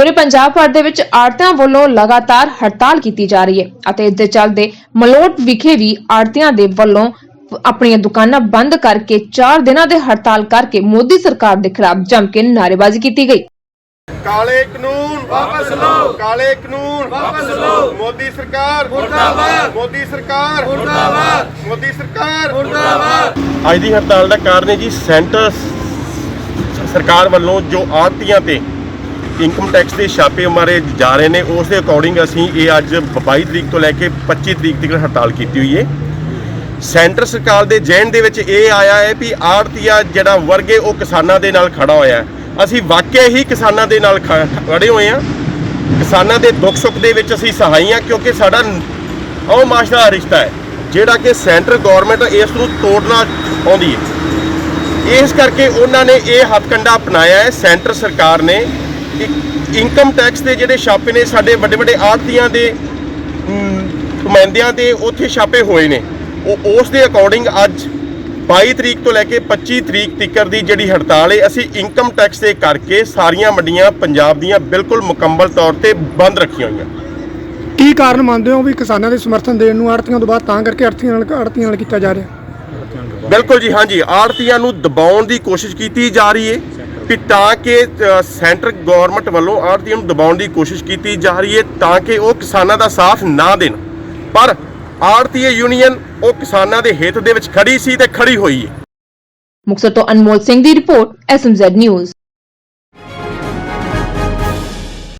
ਪੂਰੇ ਪੰਜਾਬ ਭਰ ਦੇ ਵਿੱਚ ਆੜਤੀਆਂ ਵੱਲੋਂ ਲਗਾਤਾਰ ਹੜਤਾਲ ਕੀਤੀ ਜਾ ਰਹੀ ਹੈ ਅਤੇ ਇਸ ਦੇ ਚੱਲਦੇ ਮਲੋਟ ਵਿਖੇ ਵੀ ਆੜਤੀਆਂ ਦੇ ਵੱਲੋਂ ਆਪਣੀਆਂ ਦੁਕਾਨਾਂ ਬੰਦ ਕਰਕੇ 4 ਦਿਨਾਂ ਦੇ ਹੜਤਾਲ ਕਰਕੇ ਮੋਦੀ ਸਰਕਾਰ ਦੇ ਖਿਲਾਫ ਜੰਮ ਕੇ ਨਾਅਰੇਬਾਜ਼ੀ ਕੀਤੀ ਗਈ। ਕਾਲੇ ਕਾਨੂੰਨ ਵਾਪਸ ਲਓ। ਕਾਲੇ ਕਾਨੂੰਨ ਵਾਪਸ ਲਓ। ਮੋਦੀ ਸਰਕਾਰ। ਮੁਰਦਾਬਾਦ। ਮੋਦੀ ਸਰਕਾਰ। ਮੁਰਦਾਬਾਦ। ਮੋਦੀ ਸਰਕਾਰ। ਮੁਰਦਾਬਾਦ। ਅੱਜ ਦੀ ਹੜਤਾਲ ਦਾ ਕਾਰਨ ਹੈ ਜੀ ਸੈਂਟਰ ਸਰਕਾਰ ਵੱਲੋਂ ਜੋ ਆੜਤੀਆਂ ਤੇ ਇਨਕਮ ਟੈਕਸ ਦੇ ਛਾਪੇ ਮਾਰੇ ਜਾ ਰਹੇ ਨੇ। ਉਸ ਦੇ ਅਕੋਰਡਿੰਗ ਅਸੀਂ ਇਹ ਅੱਜ 22 ਤਰੀਕ ਤੋਂ ਲੈ ਕੇ 25 ਤਰੀਕ ਤੱਕ ਹੜਤਾਲ ਕੀਤੀ ਹੋਈ ਹੈ ਸੈਂਟਰ ਸਰਕਾਰ ਦੇ ਜਹਿਨ ਦੇ ਵਿੱਚ ਇਹ ਆਇਆ ਹੈ ਵੀ ਆੜਤੀਆ ਜਿਹੜਾ ਵਰਗ ਹੈ ਉਹ ਕਿਸਾਨਾਂ ਦੇ ਨਾਲ ਖੜਾ ਹੋਇਆ ਅਸੀਂ ਵਾਕਿਆ ਹੀ ਕਿਸਾਨਾਂ ਦੇ ਨਾਲ ਖ- ਖੜੇ ਹੋਏ ਹਾਂ। ਕਿਸਾਨਾਂ ਦੇ ਦੁੱਖ ਸੁੱਖ ਦੇ ਵਿੱਚ ਅਸੀਂ ਸਹਾਈ ਹਾਂ ਕਿਉਂਕਿ ਸਾਡਾ ਉਹ ਮਾਸ਼ ਰਿਸ਼ਤਾ ਹੈ, ਜਿਹੜਾ ਕਿ ਸੈਂਟਰ ਗਵਰਨਮੈਂਟ ਇਸ ਨੂੰ ਤੋੜਨਾ ਆਉਂਦੀ ਹੈ। ਇਸ ਕਰਕੇ ਉਹਨਾਂ ਨੇ ਇਹ ਹੱਥਕੰਡਾ ਅਪਣਾਇਆ ਹੈ। ਸੈਂਟਰ ਸਰਕਾਰ ਨੇ ਇਨਕਮ ਟੈਕਸ ਦੇ ਜਿਹੜੇ ਛਾਪੇ ਨੇ ਸਾਡੇ ਵੱਡੇ ਵੱਡੇ ਆੜਤੀਆਂ ਦੇ ਨੁਮਾਇੰਦਿਆਂ ਦੇ ਉੱਥੇ ਛਾਪੇ ਹੋਏ ਨੇ। ਉਹ ਉਸ ਦੇ ਅਕੋਰਡਿੰਗ ਅੱਜ 22 ਤਰੀਕ ਤੋਂ ਲੈ ਕੇ 25 ਤਰੀਕ ਤੱਕ ਦੀ ਜਿਹੜੀ ਹੜਤਾਲ ਹੈ ਅਸੀਂ ਇਨਕਮ ਟੈਕਸ ਦੇ ਕਰਕੇ ਸਾਰੀਆਂ ਮੰਡੀਆਂ ਪੰਜਾਬ ਦੀਆਂ ਬਿਲਕੁਲ ਮੁਕੰਮਲ ਤੌਰ ਤੇ ਬੰਦ ਰੱਖੀਆਂ ਹੋਈਆਂ। ਕੀ ਕਾਰਨ ਮੰਨਦੇ ਹੋ ਵੀ ਕਿਸਾਨਾਂ ਦੇ ਸਮਰਥਨ ਦੇਣ ਨੂੰ ਆੜਤੀਆਂ ਤੋਂ ਬਾਅਦ ਤਾਂ ਕਰਕੇ ਆੜਤੀਆਂ ਨਾਲ ਆੜਤੀਆਂ ਨਾਲ ਕੀਤਾ ਜਾ ਰਿਹਾ? ਬਿਲਕੁਲ ਜੀ ਹਾਂਜੀ। ਆੜਤੀਆਂ ਨੂੰ ਦਬਾਉਣ ਦੀ ਕੋਸ਼ਿਸ਼ ਕੀਤੀ ਜਾ ਰਹੀ ਹੈ ਕਿ ਤਾਂ ਕਿ ਸੈਂਟਰ ਗਵਰਨਮੈਂਟ ਵੱਲੋਂ ਆੜਤੀਆਂ ਨੂੰ ਦਬਾਉਣ ਦੀ ਕੋਸ਼ਿਸ਼ ਕੀਤੀ ਜਾ ਰਹੀ ਹੈ ਤਾਂ ਕਿ ਉਹ ਕਿਸਾਨਾਂ ਦਾ ਸਾਥ ਨਾ ਦੇਣ। ਪਰ ਆੜਤੀ ਯੂਨੀਅਨ ਉਹ ਕਿਸਾਨਾਂ ਦੇ ਹਿੱਤ ਦੇ ਵਿੱਚ ਖੜੀ ਸੀ ਤੇ ਖੜੀ ਹੋਈ ਹੈ। ਮੁਕਤਸਰ ਤੋਂ ਅਨਮੋਲ ਸਿੰਘ ਦੀ ਰਿਪੋਰਟ ਐਸਐਮਜ਼ੈਡ ਨਿਊਜ਼